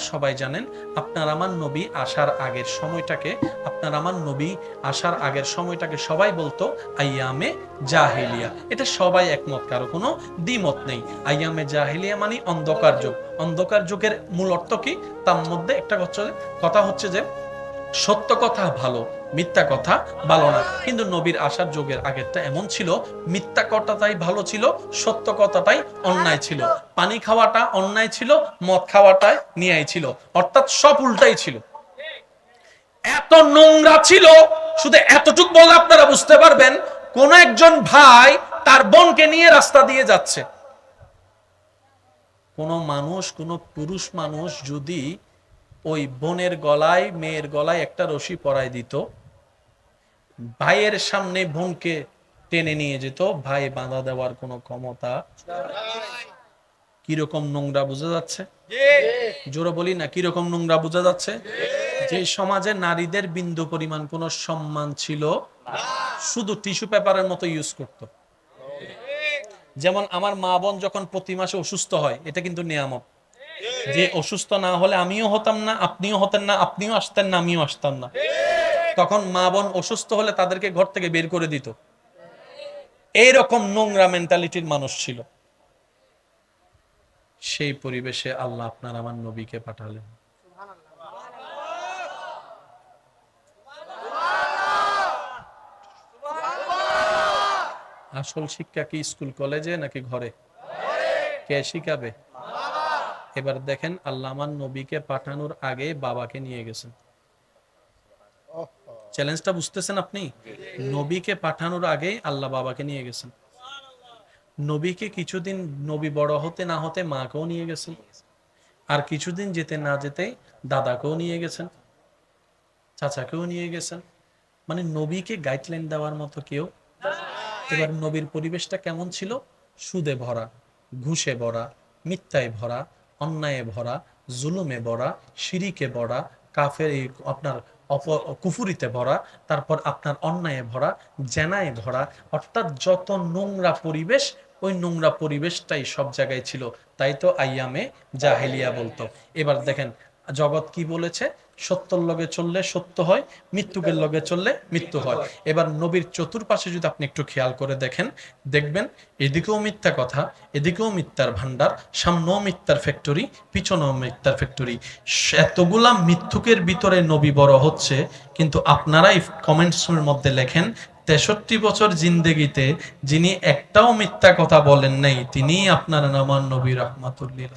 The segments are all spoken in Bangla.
সবাই জানেন, আপনার আমার নবী আসার আগের সময়টাকে, আপনার আমার নবী আসার আগের সময়টাকে সবাই বলতো, আইয়ামে জাহিলিয়া। এটা সবাই একমত, কারও কোনো দ্বিমত নেই। আইয়ামে জাহিলিয়া মানে অন্ধকার যুগ। অন্ধকার যুগের মূল অর্থ কি? তার মধ্যে একটা কথা হচ্ছে যে সত্য কথা ভালো, মিথ্যা কথা ভালো না। কিন্তু নবীর আসার যুগের আগেরটা এমন ছিল, মিথ্যা কথাটাই ভালো ছিল, সত্য কথাটাই অন্যায় ছিল। পানি খাওয়াটা অন্যায় ছিল, মদ খাওয়াটাই নিয়াই ছিল। অর্থাৎ সব উল্টাই ছিল। এত নোংরা ছিল, শুধু এতটুক বলে আপনারা বুঝতে পারবেন, কোন একজন ভাই তার বোনকে নিয়ে রাস্তা দিয়ে যাচ্ছে। কোন মানুষ, কোন পুরুষ মানুষ যদি ওই বোনের গলায়, মেয়ের গলায় একটা রশি পরায় দিত। ভাইয়ের সামনে বোনকে টেনে নিয়ে যেত। ভাই বাঁধা দেওয়ার কোনো ক্ষমতা কীরকম নোংরা বোঝা যাচ্ছে? জোরে বলি না, কীরকম নোংরা বোঝা যাচ্ছে? যে সমাজে নারীদের বিন্দু পরিমাণ কোনো সম্মান ছিল, শুধু টিস্যু পেপারের মতো ইউজ করত। যেমন আমার মা বোন যখন প্রতি মাসে অসুস্থ হয়, এটা কিন্তু নিয়ামক যে অসুস্থ না হলে আমিও হতাম না, আপনিও হতেন না, আপনিও আসতেন না, আমিও আসতাম না। তখন মা বোন অসুস্থ হলে তাদেরকে ঘর থেকে বের করে দিত। এইরকম নোংরা মেন্টালিটির মানুষ ছিল। সেই পরিবেশে আল্লাহ আপনার আমার নবীকে পাঠালেন। আসল শিক্ষা কি স্কুল, কলেজে নাকি ঘরে? কে শিখাবে? এবার দেখেন আল্লাহ আমার নবীকে পাঠানোর আগে বাবাকে নিয়ে গেছেন। চ্যালেঞ্জটা বুঝতেছেন আপনি? নবীকে পাঠানোর আগে আল্লাহ বাবাকে নিয়ে গেছেন। নবীকে কিছুদিন নবী বড় হতে না হতে মাকেও নিয়ে গেছেন। আর কিছুদিন যেতে না যেতে দাদাকেও নিয়ে গেছেন। চাচাকেও নিয়ে গেছেন। মানে নবীকে গাইডলাইন দেওয়ার মতো কেউ। এবার নবীর পরিবেশটা কেমন ছিল? সুদে ভরা ঘুষে ভরা মিথ্যায় ভরা অন্যায়ে ভরা, জুলুমে ভরা সিঁড়িকে ভরা, কাফের এই আপনার অপ- কুফুরিতে ভরা, তারপর আপনার অন্যায়ে ভরা, জেনায় ভরা, অর্থাৎ যত নোংরা পরিবেশ, ওই নোংরা পরিবেশটাই সব জায়গায় ছিল। তাই তো আইয়ামে জাহেলিয়া বলতো। এবার দেখেন, জগৎ কি বলেছে? সত্যর লগে চললে সত্য হয়, মৃত্যুকের লগে চললে মৃত্যু হয়। এবার নবীর চতুর্পাশে যদি আপনি একটু খেয়াল করে দেখেন, দেখবেন এদিকেও মিথ্যা কথা, এদিকেও মিথ্যার ভান্ডার সামনেও মিথ্যার ফ্যাক্টরি, পিছনেও মিথ্যার ফ্যাক্টরি। এতগুলা মিথ্যুকের ভিতরে নবী বড় হচ্ছে, কিন্তু আপনারাই কমেন্টসের মধ্যে লেখেন, তেষট্টি বছর জিন্দেগিতে যিনি একটাও মিথ্যা কথা বলেন নাই তিনি আপনার নামান নবী রহমাতুল্লিল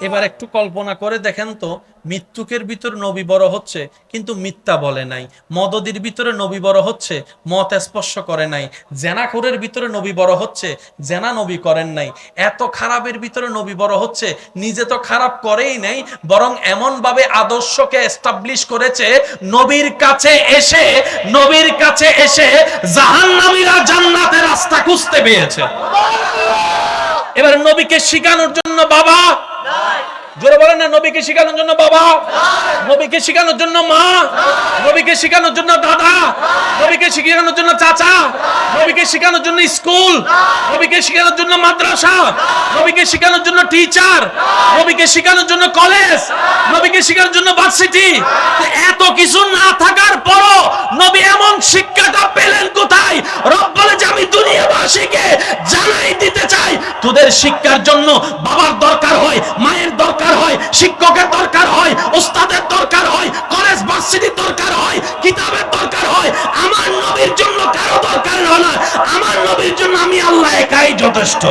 এবার একটু কল্পনা করে দেখেন তো, মৃত্যুকের ভিতর নবী বড় হচ্ছে, কিন্তু মিথ্যা বলে নাই। মদদির ভিতরে নবী বড় হচ্ছে, মত স্পর্শ করে নাই। জেনাখোরের ভিতরে নবী বড় হচ্ছে, জেনা নবী করেন নাই। এত খারাপের ভিতরে নবী বড় হচ্ছে, নিজে তো খারাপ করেই নাই, বরং এমন ভাবে আদর্শকে এস্টাবলিশ করেছে, নবীর কাছে এসে, নবীর কাছে এসে জাহান্নামীরা জান্নাতের রাস্তা খুঁজতে পেয়েছে। এবার নবীকে শিখানোর জন্য বাবা জোরে বলেন না নবীকে শেখানোর জন্য বাবা। নবীকে শেখানোর জন্য মা। নবীকে শেখানোর জন্য দাদা। নবীকে শেখানোর জন্য চাচা। নবীকে শেখানোর জন্য স্কুল। নবীকে শেখানোর জন্য মাদ্রাসা। নবীকে শেখানোর জন্য টিচার। নবীকে শেখানোর জন্য কলেজ। নবীকে শেখানোর জন্য ভার্সিটি। এত কিছু না থাকার পরও নবী এমন শিক্ষাটা আমি জানাই দিতে চাই। তোদের শিক্ষার জন্য বাবার দরকার হয়, মায়ের দরকার হয়, শিক্ষকের দরকার হয়, ওস্তাদের দরকার হয়, কলেজ ভার্সিটির দরকার হয়, কিতাবের দরকার হয়। আমার নবীর জন্য কারও দরকার হয় না। আমার নবীর জন্য আমি আল্লাহ একাই যথেষ্ট।